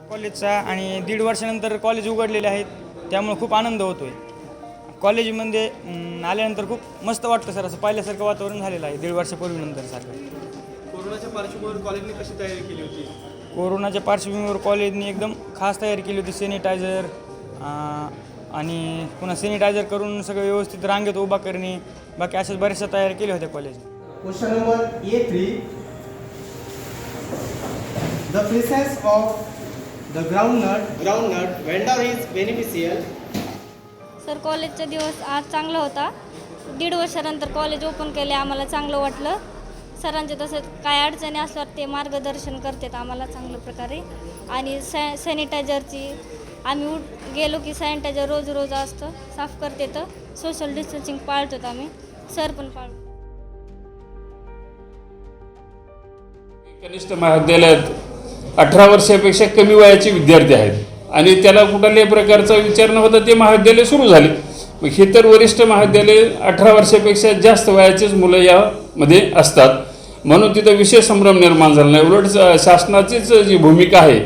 कॉलेजचा आणि दीड वर्षानंतर कॉलेज उघडलेले आहेत त्यामुळे खूप आनंद होतो आहे कॉलेजमध्ये अं, आल्यानंतर खूप मस्त वाटतं सर असं पाहिल्यासारखं वातावरण झालेलं आहे दीड वर्षापूर्वीनंतर सारखं. कोरोनाच्या पार्श्वभूमीवर कॉलेजने कशी तयारी केली होती? कोरोनाच्या पार्श्वभूमीवर कॉलेजने एकदम खास तयारी केली होती सॅनिटायझर आणि पुन्हा सॅनिटायझर करून सगळं व्यवस्थित रांगेत उभा करणे बाकी अशाच बऱ्याचशा तयारी केल्या होत्या कॉलेजने. Question number A3. The presence of the groundnut, groundnut vendor is beneficial. Sir कॉलेजचा दिवस आज चांगला होता. दीड वर्षानंतर कॉलेज ओपन केले आम्हाला चांगलं वाटलं. सरांचे तसंच काय अडचणी असल्यावर ते मार्गदर्शन करतात आम्हाला चांगल्या प्रकारे. आणि सॅ सॅनिटायझरची आम्ही उठ गेलो की सॅनिटायझर रोज रोज असतं साफ करते तर सोशल डिस्टन्सिंग पाळतो आम्ही. सर पण पाळतो कनिष्ठ महाविद्यालयात अठरा वर्षापेक्षा कमी वयाचे विद्यार्थी आहेत. आणि त्याला कुठल्याही प्रकारचा विचार न होता ते महाविद्यालय सुरू झाले. मग हे तर वरिष्ठ महाविद्यालय अठरा वर्षापेक्षा जास्त वयाचेच मुलं यामध्ये असतात. म्हणून तिथं विशेष संभ्रम निर्माण झाला नाही. उलट शासनाचीच जी भूमिका आहे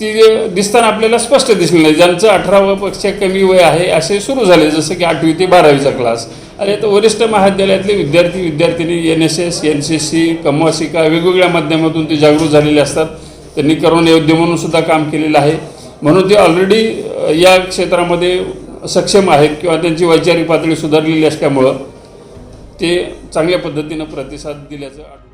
ती दिसताना आपल्याला स्पष्ट दिसली नाही. ज्यांचं अठरापेक्षा कमी वय आहे असे सुरू झाले. जसं की आठवी ते बारावीचा क्लास आणि आता वरिष्ठ महाविद्यालयातले विद्यार्थी विद्यार्थिनी N S S N C C कमवासिका वेगवेगळ्या माध्यमातून ते जागृत झालेले असतात. त्यांनी करोना योद्धे म्हणून सुद्धा काम केलेलं आहे. म्हणून ते ऑलरेडी या क्षेत्रामध्ये सक्षम आहेत किंवा त्यांची वैचारिक पातळी सुधारलेली असल्यामुळं ते चांगल्या पद्धतीनं प्रतिसाद दिल्याचं आढळून